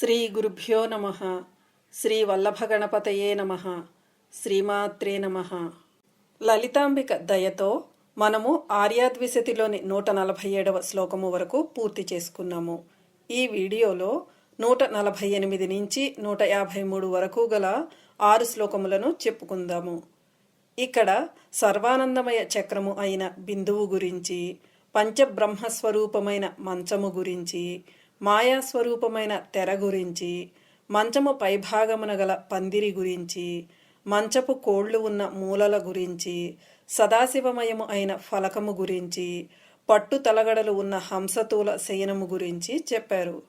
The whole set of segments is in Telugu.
శ్రీ గురుభ్యో నమ. శ్రీ వల్లభగణపతయే నమ. శ్రీమాత్రే నమ. లలితాంబిక దయతో మనము ఆర్యాద్విశతిలోని నూట నలభై ఏడవ శ్లోకము వరకు పూర్తి చేసుకున్నాము. ఈ వీడియోలో నూట నలభై ఎనిమిది నుంచి నూట యాభై మూడు వరకు గల ఆరు శ్లోకములను చెప్పుకుందాము. ఇక్కడ సర్వానందమయ చక్రము అయిన బిందువు గురించి పంచబ్రహ్మస్వరూపమైన మంచము గురించి మాయాస్వరూపమైన తెర గురించి మంచము పైభాగమున గల పందిరి గురించి మంచపు కోళ్ళు ఉన్న మూలల గురించి సదాశివమయము అయిన ఫలకము గురించి పట్టు తలగడలు ఉన్న హంసతూల శయనము గురించి చెప్పారు.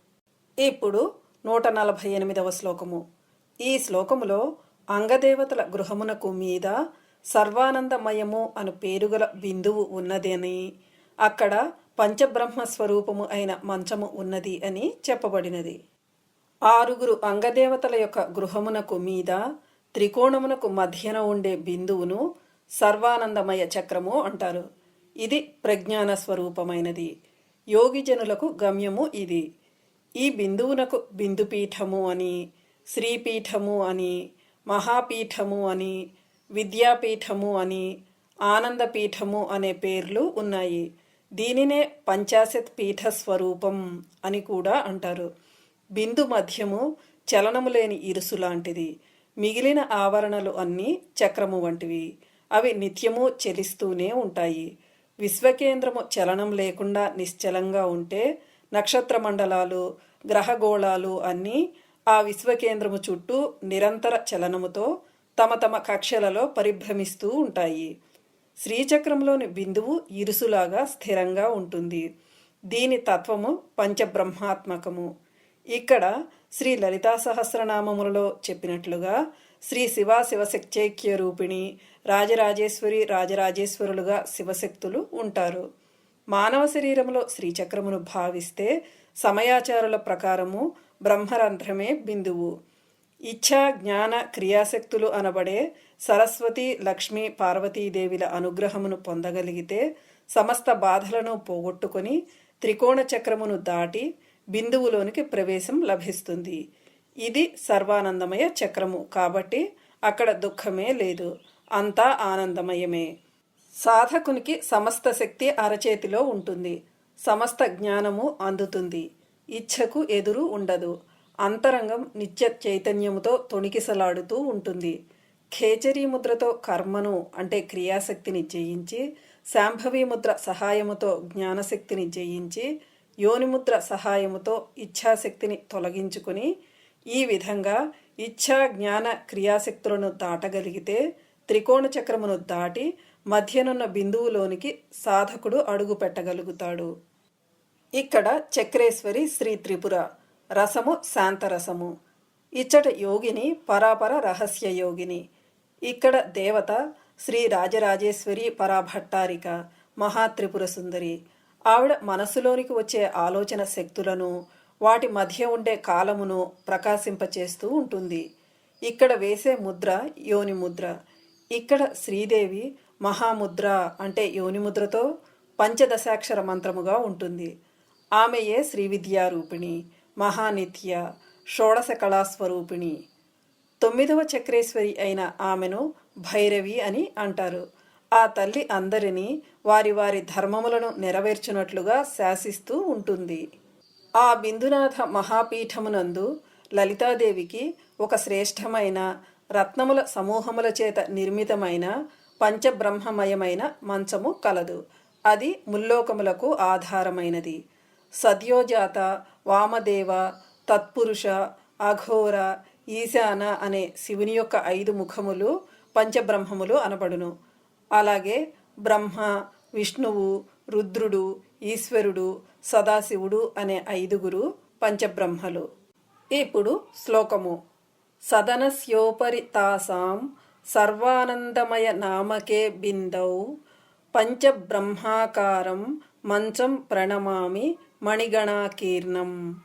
ఇప్పుడు నూట నలభై ఎనిమిదవ శ్లోకము. ఈ శ్లోకములో అంగదేవతల గృహమునకు మీద సర్వానందమయము అను పేరుగల బిందువు ఉన్నదని అక్కడ పంచబ్రహ్మ స్వరూపము అయిన మంచము ఉన్నది అని చెప్పబడినది. ఆరుగురు అంగదేవతల యొక్క గృహమునకు మీద త్రికోణమునకు మధ్యన ఉండే బిందువును సర్వానందమయ చక్రము అంటారు. ఇది ప్రజ్ఞాన స్వరూపమైనది. యోగిజనులకు గమ్యము ఇది. ఈ బిందువునకు బిందుపీఠము అని శ్రీపీఠము అని మహాపీఠము అని విద్యాపీఠము అని ఆనందపీఠము అనే పేర్లు ఉన్నాయి. దీనినే పంచాశత్ పీఠ స్వరూపం అని కూడా అంటారు. బిందు మధ్యము చలనము లేని ఇరుసు లాంటిది. మిగిలిన ఆవరణలు అన్నీ చక్రము వంటివి. అవి నిత్యము చెలిస్తూనే ఉంటాయి. విశ్వకేంద్రము చలనం లేకుండా నిశ్చలంగా ఉంటే నక్షత్ర మండలాలు గ్రహగోళాలు అన్నీ ఆ విశ్వకేంద్రము చుట్టూ నిరంతర చలనముతో తమ తమ కక్షలలో పరిభ్రమిస్తూ ఉంటాయి. శ్రీచక్రంలోని బిందువు ఇరుసులాగా స్థిరంగా ఉంటుంది. దీని తత్వము పంచబ్రహ్మాత్మకము. ఇక్కడ శ్రీ లలితా సహస్రనామములలో చెప్పినట్లుగా శ్రీ శివ శివశక్త్యైక్య రూపిణి రాజరాజేశ్వరి రాజరాజేశ్వరులుగా శివశక్తులు ఉంటారు. మానవ శరీరంలో శ్రీచక్రమును భావిస్తే సమయాచారుల ప్రకారము బ్రహ్మరంధ్రమే బిందువు. ఇచ్ఛా జ్ఞాన క్రియాశక్తులు అనబడే సరస్వతి లక్ష్మి పార్వతీదేవిల అనుగ్రహమును పొందగలిగితే సమస్త బాధలను పోగొట్టుకొని త్రికోణ చక్రమును దాటి బిందువులోనికి ప్రవేశం లభిస్తుంది. ఇది సర్వానందమయ చక్రము కాబట్టి అక్కడ దుఃఖమే లేదు అంతా ఆనందమయమే. సాధకునికి సమస్త శక్తి అరచేతిలో ఉంటుంది సమస్త జ్ఞానము అందుతుంది. ఇచ్ఛకు ఎదురు ఉండదు అంతరంగం నిత్య చైతన్యముతో తొణికిసలాడుతూ ఉంటుంది. ఖేచరీ ముద్రతో కర్మను అంటే క్రియాశక్తిని జయించి శాంభవీ ముద్ర సహాయముతో జ్ఞానశక్తిని జయించి యోనిముద్ర సహాయముతో ఇచ్ఛాశక్తిని తొలగించుకుని ఈ విధంగా ఇచ్ఛా జ్ఞాన క్రియాశక్తులను దాటగలిగితే త్రికోణ చక్రమును దాటి మధ్యనున్న బిందువులోనికి సాధకుడు అడుగు పెట్టగలుగుతాడు ఇక్కడ చక్రేశ్వరి శ్రీ త్రిపుర. రసము శాంతరసము ఇచ్చట యోగిని పరాపర రహస్య యోగిని. ఇక్కడ దేవత శ్రీ రాజరాజేశ్వరి పరాభట్టారిక మహాత్రిపుర సుందరి. ఆవిడ మనసులోనికి వచ్చే ఆలోచన శక్తులను వాటి మధ్య ఉండే కాలమును ప్రకాశింపచేస్తూ ఉంటుంది. ఇక్కడ వేసే ముద్ర యోని ముద్ర. ఇక్కడ శ్రీదేవి మహాముద్ర అంటే యోని ముద్రతో పంచదశాక్షర మంత్రముగా ఉంటుంది. ఆమెయే శ్రీ విద్యారూపిణి. మహానిత్య షోడశ కళాస్వరూపిణి. తొమ్మిదవ చక్రేశ్వరి అయిన ఆమెను భైరవి అని అంటారు. ఆ తల్లి అందరినీ వారి వారి ధర్మములను నెరవేర్చునట్లుగా శాసిస్తూ ఉంటుంది. ఆ బిందునాథ మహాపీఠమునందు లలితాదేవికి ఒక శ్రేష్టమైన రత్నముల సమూహముల చేత నిర్మితమైన పంచబ్రహ్మమయమైన మంచము కలదు. అది ముల్లోకములకు ఆధారమైనది. సద్యోజాత వామదేవ తత్పురుష అఘోర ఈశాన అనే శివుని యొక్క ఐదు ముఖములు పంచబ్రహ్మములు అనబడును. అలాగే బ్రహ్మ విష్ణువు రుద్రుడు ఈశ్వరుడు సదాశివుడు అనే ఐదుగురు పంచబ్రహ్మలు. ఇప్పుడు శ్లోకము. సదనస్యోపరి తాసాం సర్వానందమయ నామకే బిందౌ పంచబ్రహ్మాకారం మంచం ప్రణమామి మణిగణాకీర్ణం.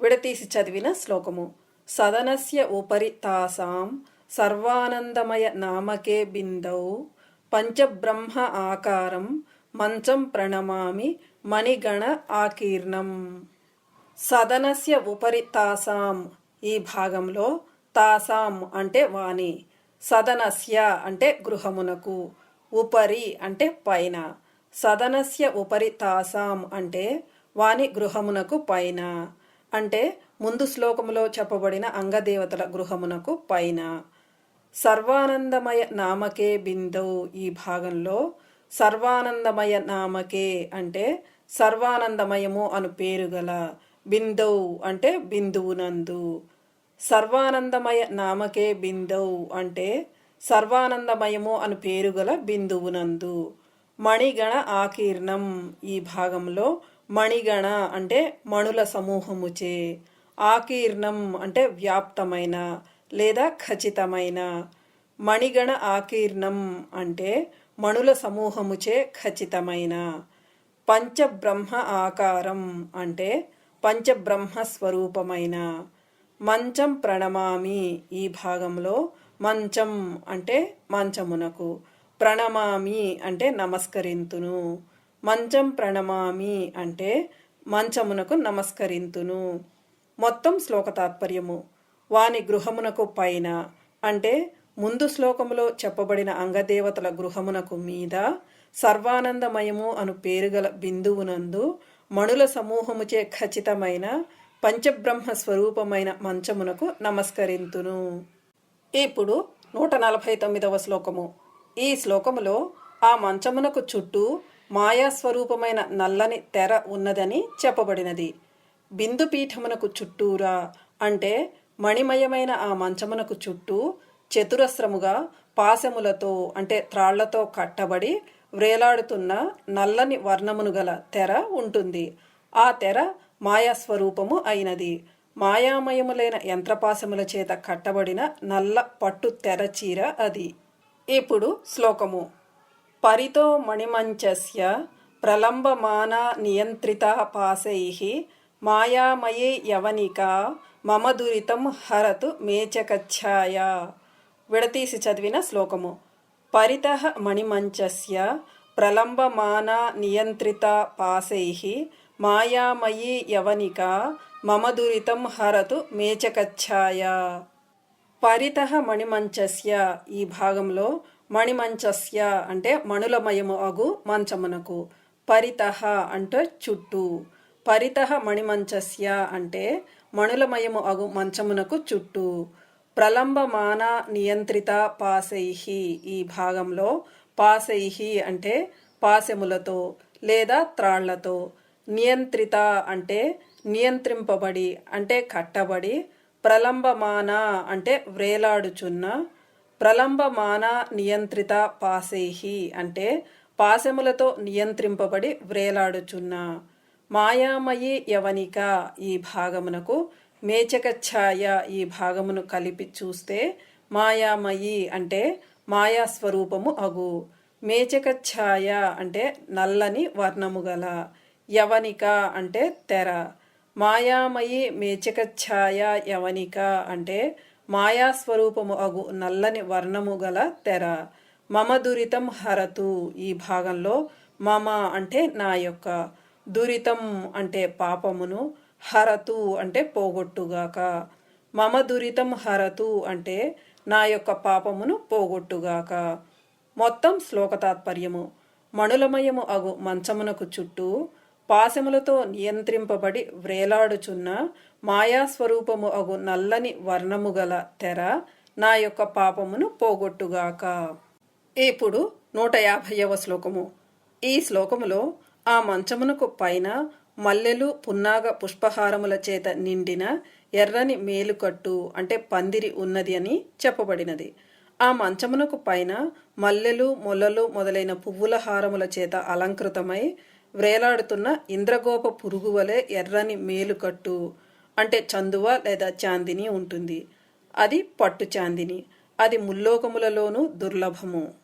విడతీసి చదివిన శ్లోకము. సదనస్య ఉపరి తాసాం సర్వానందమయ నామకే బిందౌ. పంచబ్రహ్మ ఆకారం మంచం ప్రణమామి మణిగణ ఆకీర్ణం. సదనస్య ఉపరి తాసాం ఈ భాగంలో తాసాం అంటే వాణి. సదనస్య అంటే గృహమునకు. ఉపరి అంటే పైన. సదనస్య ఉపరి తాసాం అంటే వాని గృహమునకు పైన. అంటే ముందు శ్లోకములో చెప్పబడిన అంగదేవతల గృహమునకు పైన. సర్వానందమయ నామకే బిందౌ ఈ భాగంలో సర్వానందమయ నామకే అంటే సర్వానందమయము అను పేరు గల బిందౌ అంటే బిందువునందు. సర్వానందమయ నామకే బిందౌ అంటే సర్వానందమయము అను పేరు గల బిందువునందు. మణిగణ ఆకీర్ణం ఈ భాగంలో మణిగణ అంటే మణుల సమూహముచే ఆకీర్ణం అంటే వ్యాప్తమైన లేదా ఖచ్చితమైన. మణిగణ ఆకీర్ణం అంటే మణుల సమూహముచే ఖచ్చితమైన. పంచబ్రహ్మ ఆకారం అంటే పంచబ్రహ్మ స్వరూపమైన. మంచం ప్రణమామి ఈ భాగంలో మంచం అంటే మంచమునకు ప్రణమామి అంటే నమస్కరింతును. మంచం ప్రణమామి అంటే మంచమునకు నమస్కరింతును. మొత్తం శ్లోక తాత్పర్యము. వాని గృహమునకు పైన అంటే ముందు శ్లోకములో చెప్పబడిన అంగదేవతల గృహమునకు మీద సర్వానందమయము అను పేరుగల బిందువునందు మణుల సమూహముచే ఖచ్చితమైన పంచబ్రహ్మ స్వరూపమైన మంచమునకు నమస్కరింతును. ఇప్పుడు నూట నలభై తొమ్మిదవ శ్లోకము. ఈ శ్లోకములో ఆ మంచమునకు చుట్టూ మాయాస్వరూపమైన నల్లని తెర ఉన్నదని చెప్పబడినది. బిందుపీఠమునకు చుట్టూరా అంటే మణిమయమైన ఆ మంచమునకు చుట్టూ చతురస్రముగా పాశములతో అంటే త్రాళ్ళతో కట్టబడి వ్రేలాడుతున్న నల్లని వర్ణమును గల తెర ఉంటుంది. ఆ తెర మాయాస్వరూపము అయినది. మాయామయములైన యంత్రపాశముల చేత కట్టబడిన నల్ల పట్టు తెర చీర అది. ఇప్పుడు శ్లోకము. పరితో మణిమంచస్య ప్రలంబమాన నియంత్రిత పాశై మాయామయే యవనిక మమ దురితం హరతు మేచకచ్ఛాయ. విడతీసి చదివిన శ్లోకము. పరిత మణిమంచస్య ప్రలంబమాన నియంత్రిత పాశై మాయామయీ యవనిక మమ దురితం హరతు మేచకచ్ఛాయ. పరిత మణిమంచస్య ఈ భాగంలో మణిమంచస్య అంటే మణులమయము అగు మంచమునకు. పరితః అంటే చుట్టూ. పరితః మణిమంచస్య అంటే మణులమయము అగు మంచమునకు చుట్టూ. ప్రలంబమాన నియంత్రిత పాసైహి ఈ భాగంలో పాసైహి అంటే పాశములతో లేదా త్రాళ్ళతో. నియంత్రిత అంటే నియంత్రింపబడి అంటే కట్టబడి ప్రలంబమాన అంటే వ్రేలాడుచున్న ప్రలంబమాన నియంత్రిత పాసేహి అంటే పాశములతో నియంత్రింపబడి వ్రేలాడుచున్న మాయామయి యవనిక ఈ భాగమునకు మేచక ఛాయ ఈ భాగమును కలిపి చూస్తే మాయామయి అంటే మాయాస్వరూపము అగు. మేచక ఛాయ అంటే నల్లని వర్ణము గల. యవనిక అంటే తెర. మాయామయి మేచక ఛాయ యవనిక అంటే మాయాస్వరూపము అగు నల్లని వర్ణము గల తెర. మమ దురితం హరతు. ఈ భాగంలో మమ అంటే నా యొక్క. దురితం అంటే పాపమును హరతు అంటే పోగొట్టుగాక. మమ దురితం హరతు అంటే నా యొక్క పాపమును పోగొట్టుగాక. మొత్తం శ్లోక తాత్పర్యము మణులమయము అగు మంచమునకు చుట్టూ పాశములతో నియంత్రింపబడి వ్రేలాడుచున్న మాయాస్వరూపము అగు నల్లని వర్ణము గల తెర నా యొక్క పాపమును పోగొట్టుగాక. ఇప్పుడు నూట యాభైవ శ్లోకము. ఈ శ్లోకములో ఆ మంచమునకు పైన మల్లెలు పున్నాగ పుష్పహారముల చేత నిండిన ఎర్రని మేలుకట్టు అంటే పందిరి ఉన్నది అని చెప్పబడినది. ఆ మంచమునకు పైన మల్లెలు మొల్లలు మొదలైన పువ్వుల హారముల చేత అలంకృతమై వ్రేలాడుతున్న ఇంద్రగోప పురుగు వలె ఎర్రని మేలుకట్టు అంటే చందువ లేదా చాందిని ఉంటుంది. అది పట్టు చాందిని. అది ముల్లోకములలోనూ దుర్లభము.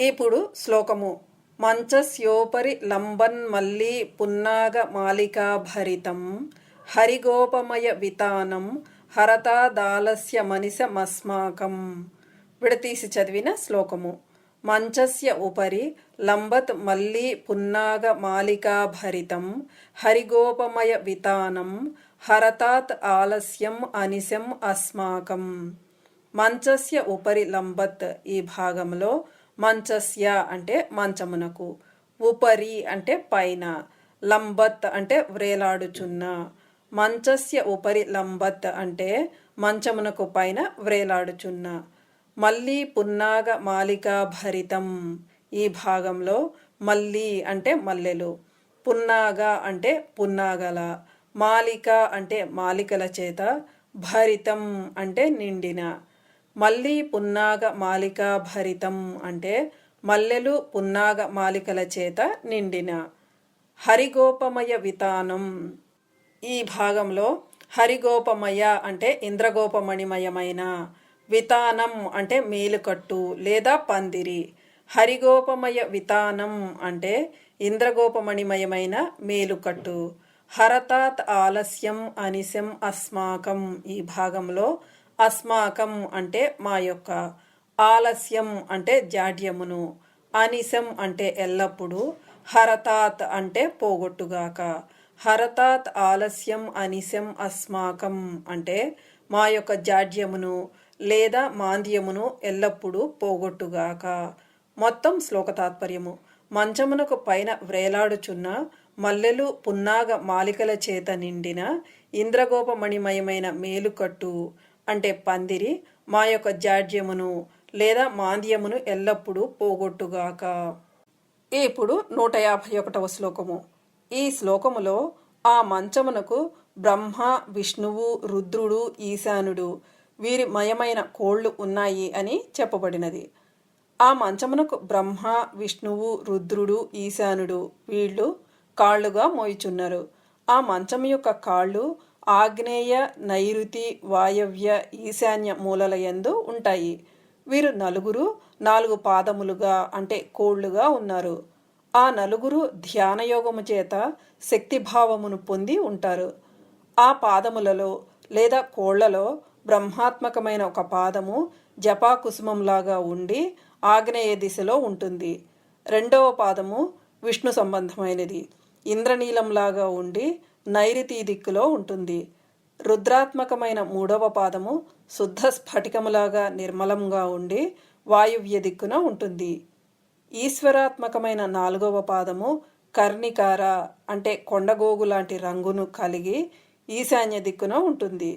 ఇప్పుడు శ్లోకము. మంచస్యోపరి లంబన్మల్లీ పున్నాగ మాలికాభరితం హరిగోపమయ వితానం హరతాదాలస్య మనిషమస్మాకం. విడతీసి చదివిన శ్లోకము. మంచస్య ఉపరి లంబత్ మల్లీ పున్నాగ మాలికాభరితం హరిగోపమయ వితానం హరతాత్ ఆలస్యం అనిశం అస్మాకం. మంచస్య ఉపరి లంబత్ ఈ భాగంలో మంచస్య అంటే మంచమునకు ఉపరి అంటే పైన లంబత్ అంటే వ్రేలాడుచున్న. మంచస్య ఉపరి లంబత్ అంటే మంచమునకు పైన వ్రేలాడుచున్న. మళ్ళీ పున్నాగ మాలికా భరితం. ఈ భాగంలో మళ్ళీ అంటే మల్లెలు. పున్నాగ అంటే పున్నాగల. మాలిక అంటే మాలికల చేత. భరితం అంటే నిండిన. మళ్ళీ పున్నాగ మాలిక భరితం అంటే మల్లెలు పున్నాగ మాలికల చేత నిండిన. హరిగోపమయ వితానం. ఈ భాగంలో హరిగోపమయ అంటే ఇంద్రగోపమణిమయమైన. వితానం అంటే మేలుకట్టు లేదా పందిరి. హరిగోపమయ వితానం అంటే ఇంద్రగోపమణిమయమైన మేలుకట్టు. హరతాత్ ఆలస్యం అనిశం అస్మాకం ఈ భాగంలో అస్మాకం అంటే మా యొక్క. ఆలస్యం అంటే జాడ్యమును. అనిశం అంటే ఎల్లప్పుడూ. హరతాత్ అంటే పోగొట్టుగాక. హరతాత్ ఆలస్యం అనిశం అస్మాకం అంటే మా యొక్క జాడ్యమును. లేదా మాంద్యమును ఎల్లప్పుడూ పోగొట్టుగాక. మొత్తం శ్లోక తాత్పర్యము. మంచమునకు పైన వ్రేలాడుచున్న మల్లెలు పున్నాగ మాలికల చేత నిండిన ఇంద్రగోపమణిమయమైన మేలుకట్టు అంటే పందిరి మా యొక్క జాడ్యమును లేదా మాంద్యమును ఎల్లప్పుడూ పోగొట్టుగాక. ఇప్పుడు నూట యాభై ఒకటవ శ్లోకము. ఈ శ్లోకములో ఆ మంచమునకు బ్రహ్మ విష్ణువు రుద్రుడు ఈశానుడు వీరి మయమైన కోళ్ళు ఉన్నాయి అని చెప్పబడినది. ఆ మంచమునకు బ్రహ్మ విష్ణువు రుద్రుడు ఈశానుడు వీళ్ళు కాళ్ళుగా మోయిచున్నారు. ఆ మంచం యొక్క కాళ్ళు ఆగ్నేయ నైరుతి వాయవ్య ఈశాన్య మూలల యందు ఉంటాయి. వీరు నలుగురు నాలుగు పాదములుగా అంటే కోళ్ళుగా ఉన్నారు. ఆ నలుగురు ధ్యానయోగము చేత శక్తిభావమును పొంది ఉంటారు. ఆ పాదములలో లేదా కోళ్ళలో బ్రహ్మాత్మకమైన ఒక పాదము జపాకుసుమంలాగా ఉండి ఆగ్నేయ దిశలో ఉంటుంది. రెండవ పాదము విష్ణు సంబంధమైనది. ఇంద్రనీలంలాగా ఉండి నైరుతి దిక్కులో ఉంటుంది. రుద్రాత్మకమైన మూడవ పాదము శుద్ధ స్ఫటికములాగా నిర్మలంగా ఉండి వాయువ్య దిక్కున ఉంటుంది. ఈశ్వరాత్మకమైన నాలుగవ పాదము కర్ణికార అంటే కొండగోగు లాంటి రంగును కలిగి ఈశాన్య దిక్కున ఉంటుంది.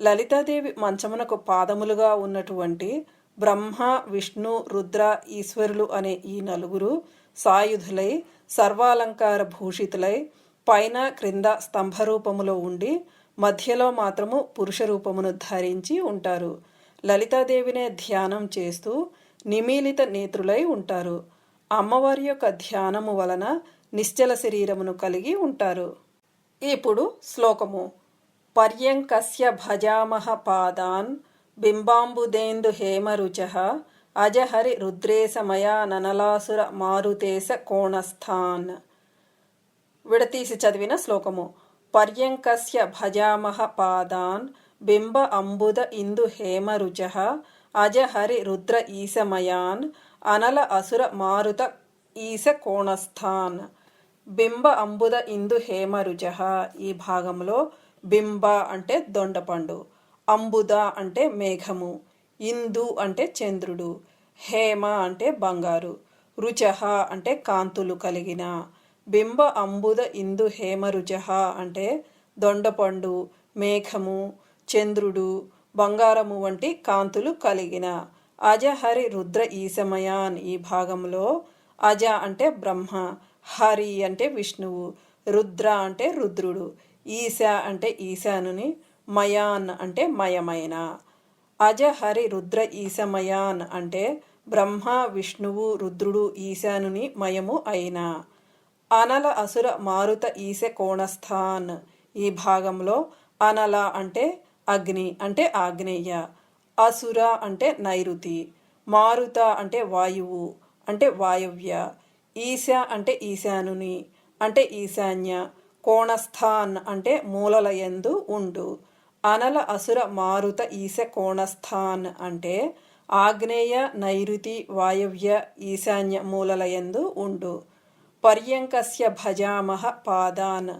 లలితాదేవి మంచమునకు పాదములుగా ఉన్నటువంటి బ్రహ్మ విష్ణు రుద్ర ఈశ్వరులు అనే ఈ నలుగురు సాయుధులై సర్వాలంకార భూషితులై పైన క్రింద స్తంభరూపములో ఉండి మధ్యలో మాత్రము పురుష రూపమును ధరించి ఉంటారు. లలితాదేవినే ధ్యానం చేస్తూ నిమీలిత నేత్రులై ఉంటారు. అమ్మవారి యొక్క ధ్యానము వలన నిశ్చల శరీరమును కలిగి ఉంటారు. ఇప్పుడు శ్లోకము. పర్యంకస్య భజామహ పాదాన్ బింబాంబుదేందు హేమరుచ అజహరి రుద్రేశమయా ననలాసుర మారుతేశ కోణస్థాన్ విడతీసి చదివిన శ్లోకము పర్యంకస్య భజామహ పాదాన్ బింబ అంబుద ఇందు హేమరుచ అజహరి రుద్ర ఈశమయాన్ అనల అసుర మారుత ఈశ కోణస్థాన్ బింబ అంబుద ఇందు హేమరుజ ఈ భాగంలో బింబ అంటే దొండపండు అంబుద అంటే మేఘము ఇందు అంటే చంద్రుడు హేమ అంటే బంగారు రుచహ అంటే కాంతులు కలిగిన బింబ అంబుద ఇందు హేమరుజహ అంటే దొండపండు మేఘము చంద్రుడు బంగారము వంటి కాంతులు కలిగిన అజహరి రుద్ర ఈశమయాన్ ఈ భాగంలో అజ అంటే బ్రహ్మ హరి అంటే విష్ణువు రుద్ర అంటే రుద్రుడు ఈశా అంటే ఈశానుని మయాన్ అంటే మయమైన. అజహరి రుద్ర ఈశమయాన్ అంటే బ్రహ్మ విష్ణువు రుద్రుడు ఈశానుని మయము అయిన. అనల అసుర మారుత ఈశ కోణస్థాన్. ఈ భాగంలో అనల అంటే అగ్ని అంటే ఆగ్నేయ. అసుర అంటే నైరుతి. మారుత అంటే వాయువు అంటే వాయవ్య. ఈశ అంటే ఈశానుని అంటే ఈశాన్య. కోణస్థాన్ అంటే మూలల ఎందు ఉండు. అనల అసుర మారుత ఈశ కోణస్థాన్ అంటే ఆగ్నేయ నైరుతి వాయవ్య ఈశాన్య మూలల ఎందు ఉండు. పర్యంకస్య భజామహ పాదాన్.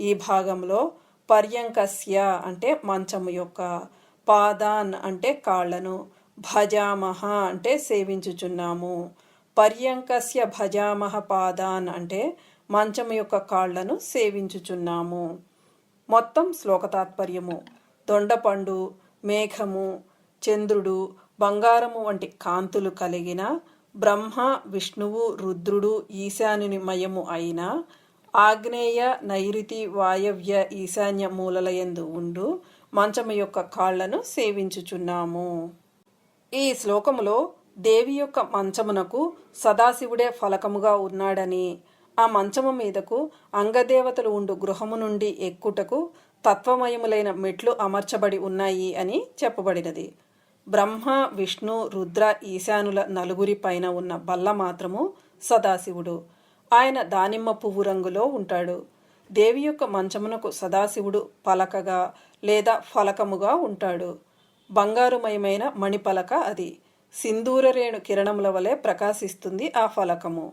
ఈ భాగంలో పర్యంకస్య అంటే మంచము యొక్క పాదాన్ అంటే కాళ్ళను భజామహ అంటే సేవించుచున్నాము. పర్యంకస్య భజామహ పాదాన్ అంటే మంచము యొక్క కాళ్ళను సేవించుచున్నాము. మొత్తం శ్లోక తాత్పర్యము దొండపండు మేఘము చంద్రుడు బంగారము వంటి కాంతులు కలిగిన బ్రహ్మ విష్ణువు రుద్రుడు ఈశానుని మయము అయిన ఆగ్నేయ నైరుతి వాయవ్య ఈశాన్య మూలలయందు ఉండు మంచము యొక్క కాళ్ళను సేవించుచున్నాము. ఈ శ్లోకములో దేవి యొక్క మంచమునకు సదాశివుడే ఫలకముగా ఉన్నాడని ఆ మంచము మీదకు అంగదేవతలు ఉండు గృహము నుండి ఎక్కుటకు తత్వమయములైన మెట్లు అమర్చబడి ఉన్నాయి అని చెప్పబడినది. బ్రహ్మ విష్ణు రుద్ర ఈశానుల నలుగురి పైన ఉన్న బల్ల మాత్రము సదాశివుడు. ఆయన దానిమ్మ పువ్వు రంగులో ఉంటాడు. దేవి యొక్క మంచమునకు సదాశివుడు పలకగా లేదా ఫలకముగా ఉంటాడు. బంగారుమయమైన మణిపలక అది. సింధూరరేణు కిరణముల వలె ప్రకాశిస్తుంది ఆ ఫలకము.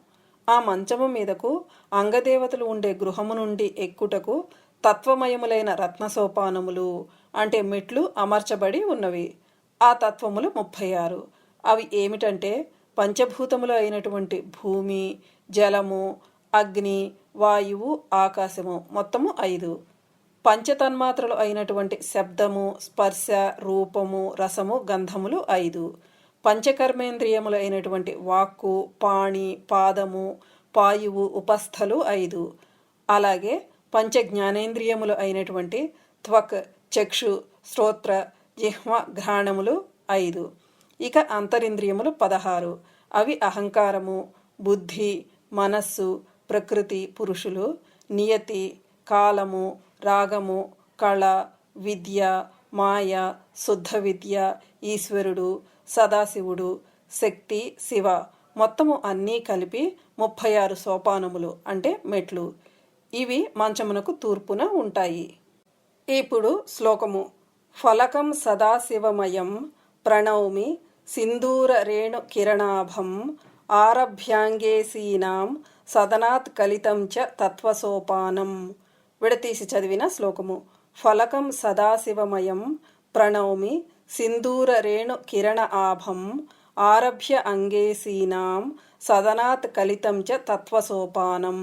ఆ మంచము మీదకు అంగదేవతలు ఉండే గృహము నుండి ఎక్కుటకు తత్వమయములైన రత్నసోపానములు అంటే మెట్లు అమర్చబడి ఉన్నవి. ఆ తత్వములు ముప్పై ఆరు అవి ఏమిటంటే పంచభూతములు అయినటువంటి భూమి జలము అగ్ని వాయువు ఆకాశము మొత్తము ఐదు. పంచతన్మాత్రలు అయినటువంటి శబ్దము స్పర్శ రూపము రసము గంధములు ఐదు. పంచకర్మేంద్రియములు అయినటువంటి వాక్కు పాణి పాదము పాయువు ఉపస్థలు ఐదు. అలాగే పంచ జ్ఞానేంద్రియములు అయినటువంటి త్వక్ చక్షు శ్రోత్ర జిహ్మ ఘ్రాణములు ఐదు. ఇక అంతరింద్రియములు పదహారు. అవి అహంకారము బుద్ధి మనస్సు ప్రకృతి పురుషులు నియతి కాలము రాగము కళ విద్య మాయ శుద్ధ విద్య ఈశ్వరుడు సదాశివుడు శక్తి శివ మొత్తము అన్నీ కలిపి ముప్పై ఆరు సోపానములు అంటే మెట్లు. ఇవి మంచమునకు తూర్పున ఉంటాయి. ఇప్పుడు శ్లోకము. ఫలకం సదాశివమయం ప్రణౌమి సింధూర రేణు కిరణాభం ఆరభ్యాంగేసీనాం సదనాత్ కలితం చ తత్వసోపానం. విడతీసి చదివిన శ్లోకము. ఫలకం సదాశివమయం ప్రణౌమి సింధూర రేణు కిరణ ఆభం ఆరభ్య అంగేసీనాం సదనాత్ కలితం చ తత్వసోపానం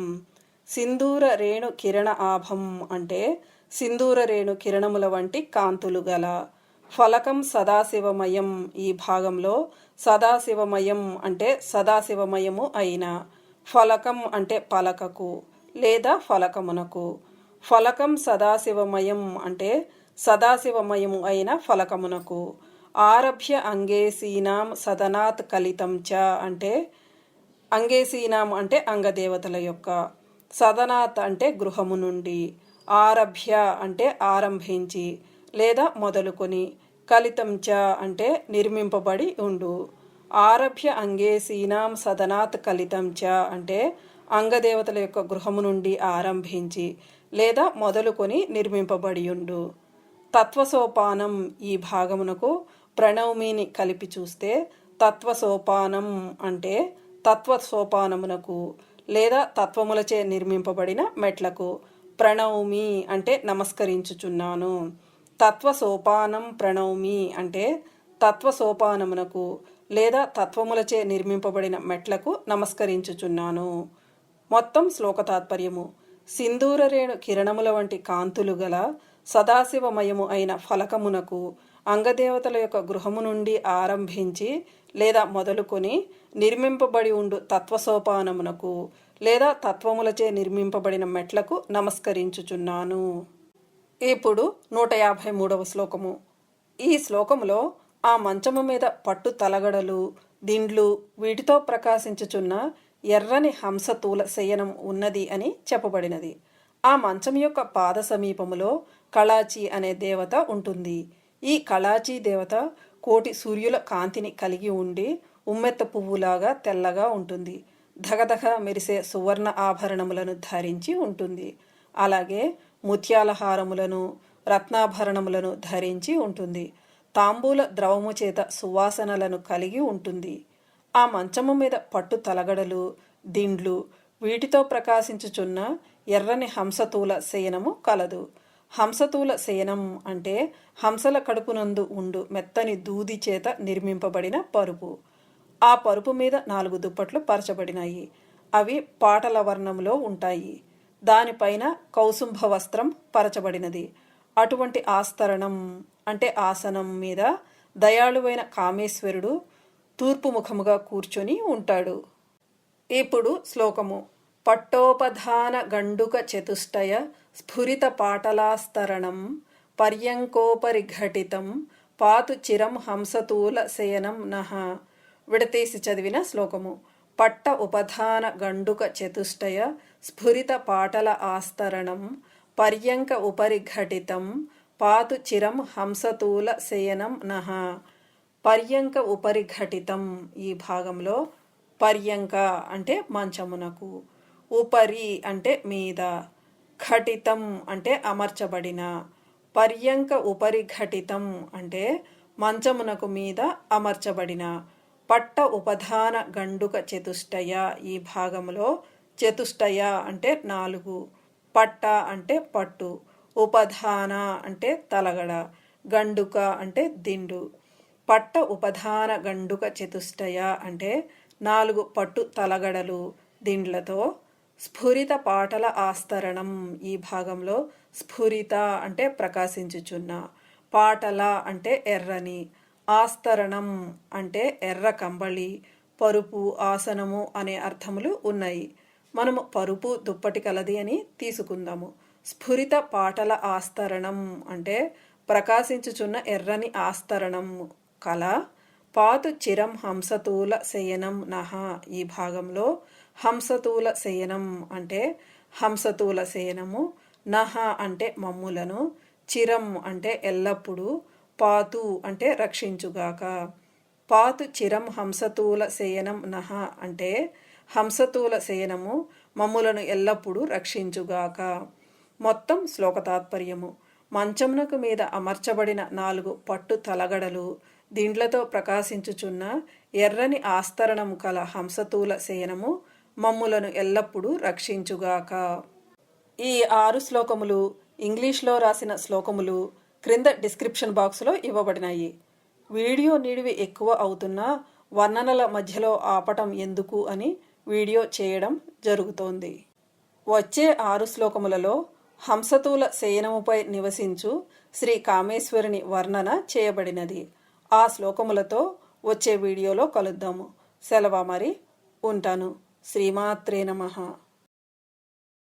సింధూర రేణు కిరణ ఆభం అంటే సింధూర రేణు కిరణముల వంటి కాంతులు గల ఫలకం సదాశివమయం ఈ భాగంలో సదాశివమయం అంటే సదాశివమయము అయిన ఫలకం అంటే పలకకు లేదా ఫలకమునకు. ఫలకం సదాశివమయం అంటే సదాశివమయము అయిన ఫలకమునకు. ఆరభ్య అంగేసీనాం సదనాత్ కలితం చ అంటే అంగేసీనాం అంటే అంగదేవతల యొక్క. సదనాత్ అంటే గృహము నుండి. ఆరభ్య అంటే ఆరంభించి లేదా మొదలుకొని కలితం చ అంటే నిర్మింపబడి ఉండు. ఆరభ్య అంగేసీనాం సదనాత్ కలితం చ అంటే అంగదేవతల యొక్క గృహము నుండి ఆరంభించి లేదా మొదలుకొని నిర్మింపబడియుండు తత్వసోపానం ఈ భాగమునకు ప్రణవమిని కలిపి చూస్తే తత్వసోపానం అంటే తత్వసోపానమునకు లేదా తత్వములచే నిర్మింపబడిన మెట్లకు ప్రణవమి అంటే నమస్కరించుచున్నాను. తత్వసోపానం ప్రణవమి అంటే తత్వసోపానమునకు లేదా తత్వములచే నిర్మింపబడిన మెట్లకు నమస్కరించుచున్నాను. మొత్తం శ్లోక తాత్పర్యము సింధూరరేణు కిరణముల వంటి కాంతులు గల సదాశివమయము అయిన ఫలకమునకు అంగదేవతల యొక్క గృహము నుండి ఆరంభించి లేదా మొదలుకొని నిర్మింపబడి ఉండు తత్వసోపానమునకు లేదా తత్వములచే నిర్మింపబడిన మెట్లకు నమస్కరించుచున్నాను. ఇప్పుడు నూట యాభై మూడవ శ్లోకము. ఈ శ్లోకములో ఆ మంచము మీద పట్టు తలగడలు దిండ్లు వీటితో ప్రకాశించుచున్న ఎర్రని హంస తూల శయనం ఉన్నది అని చెప్పబడినది. ఆ మంచం యొక్క పాద సమీపములో కళాచి అనే దేవత ఉంటుంది. ఈ కళాచి దేవత కోటి సూర్యుల కాంతిని కలిగి ఉండి ఉమ్మెత్త పువ్వులాగా తెల్లగా ఉంటుంది. ధగధగ మెరిసే సువర్ణ ఆభరణములను ధరించి ఉంటుంది. అలాగే ముత్యాల హారములను రత్నాభరణములను ధరించి ఉంటుంది. తాంబూల ద్రవము చేత సువాసనలను కలిగి ఉంటుంది. ఆ మంచము మీద పట్టు తలగడలు దిండ్లు వీటితో ప్రకాశించుచున్న ఎర్రని హంసతూల శయనము కలదు. హంసతూల శయనం అంటే హంసల కడుపునందు ఉండు మెత్తని దూది చేత నిర్మింపబడిన పరుపు. ఆ పరుపు మీద నాలుగు దుప్పట్లు పరచబడినాయి. అవి పాటల వర్ణంలో ఉంటాయి. దానిపైన కౌసుంభ వస్త్రం పరచబడినది. అటువంటి ఆస్తరణం అంటే ఆసనం మీద దయాళువైన కామేశ్వరుడు తూర్పు ముఖముగా కూర్చొని ఉంటాడు. ఇప్పుడు శ్లోకము. పట్టోపధాన గండుక చతుష్టయ స్ఫురిత పాటలాస్తరణం పర్యంకోపరి ఘటితం పాతు చిరం హంసతూల శయనం నహ విడతీసి చదివిన శ్లోకము. పట్ట ఉపధాన గండుక చతుష్టయ స్ఫురిత పాటల ఆస్తరణం పర్యంక ఉపరి ఘటితం పాతు చిరం హంసతూల శయనం నహ పర్యంక ఉపరి ఘటితం ఈ భాగంలో పర్యంక అంటే మంచమునకు. ఉపరి అంటే మీద. ఘటితం అంటే అమర్చబడిన పర్యంక ఉపరి ఘటితం అంటే మంచమునకు మీద అమర్చబడిన పట్ట ఉపధాన గండుక చతుష్టయ ఈ భాగంలో చతుష్టయ అంటే నాలుగు పట్ట అంటే పట్టు ఉపధాన అంటే తలగడ గండుక అంటే దిండు. పట్ట ఉపధాన గండుక చతుష్టయ అంటే నాలుగు పట్టు తలగడలు దిండ్లతో స్ఫురిత పాటల ఆస్తరణం ఈ భాగంలో స్ఫురిత అంటే ప్రకాశించుచున్న పాటల అంటే ఎర్రని ఆస్తరణం అంటే ఎర్ర కంబళి పరుపు ఆసనము అనే అర్థములు ఉన్నాయి. మనము పరుపు దుప్పటి కలది అని తీసుకుందాము. స్ఫురిత పాటల ఆస్తరణం అంటే ప్రకాశించుచున్న ఎర్రని ఆస్తరణం కల పాతు చిరం హంసతూల శయనం నహ ఈ భాగంలో హంసతూల శయనం అంటే హంసతూల శయనము నహ అంటే మమ్ములను చిరం అంటే ఎల్లప్పుడూ పాతు అంటే రక్షించుగాక. పాతు చిరం హంసతూల శయనం నహ అంటే హంసతూల శయనము మమ్ములను ఎల్లప్పుడూ రక్షించుగాక. మొత్తం శ్లోక తాత్పర్యము మంచమునకు మీద అమర్చబడిన నాలుగు పట్టు తలగడలు దిండ్లతో ప్రకాశించుచున్న ఎర్రని ఆస్తరణము కల హంసతూల శయనము మమ్ములను ఎల్లప్పుడూ రక్షించుగాక. ఈ ఆరు శ్లోకములు ఇంగ్లీష్లో రాసిన శ్లోకములు క్రింద డిస్క్రిప్షన్ బాక్స్లో ఇవ్వబడినాయి. వీడియో నిడివి ఎక్కువ అవుతున్నా వర్ణనల మధ్యలో ఆపటం ఎందుకు అని వీడియో చేయడం జరుగుతోంది. వచ్చే ఆరు శ్లోకములలో హంసతూల శయనముపై నివసించు శ్రీ కామేశ్వరుని వర్ణన చేయబడినది. ఆ శ్లోకములతో వచ్చే వీడియోలో కలుద్దాము. సెలవా మరి. ఉంటాను. శ్రీమాత్రే నమః